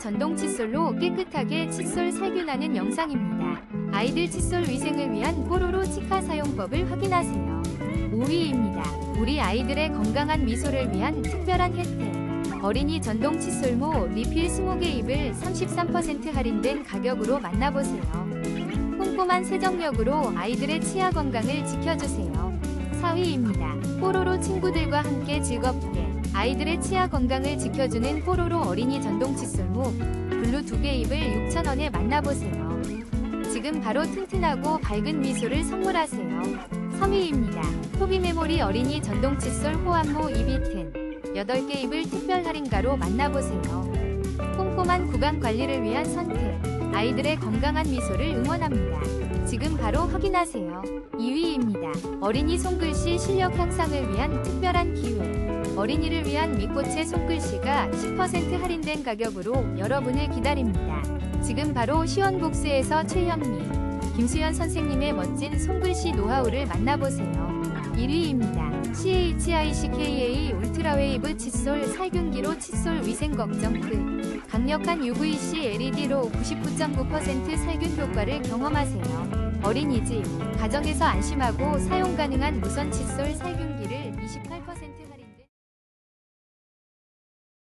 전동 칫솔로 깨끗하게 칫솔 살균하는 영상입니다. 아이들 칫솔 위생을 위한 뽀로로 치카 사용법을 확인하세요. 5위입니다. 우리 아이들의 건강한 미소를 위한 특별한 혜택. 어린이 전동 칫솔모 리필 20개 입을 33% 할인된 가격으로 만나보세요. 꼼꼼한 세정력으로 아이들의 치아 건강을 지켜주세요. 4위입니다. 뽀로로 친구들과 함께 즐겁게 아이들의 치아 건강을 지켜주는 뽀로로 어린이 전동 칫솔모 블루 2개 입을 6,000원에 만나보세요. 지금 바로 튼튼하고 밝은 미소를 선물하세요. 3위입니다. 토비 메모리 어린이 전동 칫솔 호환모 2비튼 8개 입을 특별 할인가로 만나보세요. 꼼꼼한 구강 관리를 위한 선택. 아이들의 건강한 미소를 응원합니다. 지금 바로 확인하세요. 2위입니다. 어린이 손글씨 실력 향상을 위한 특별한 기회. 어린이를 위한 미꽃의 손글씨가 10% 할인된 가격으로 여러분을 기다립니다. 지금 바로 시원북스에서 최현미, 김수현 선생님의 멋진 손글씨 노하우를 만나보세요. 1위입니다. CHICKA 울트라웨이브 칫솔 살균기로 칫솔 위생 걱정 끝. 강력한 UVC LED로 99.9% 살균 효과를 경험하세요. 어린이집, 가정에서 안심하고 사용 가능한 무선 칫솔 살균기를 28%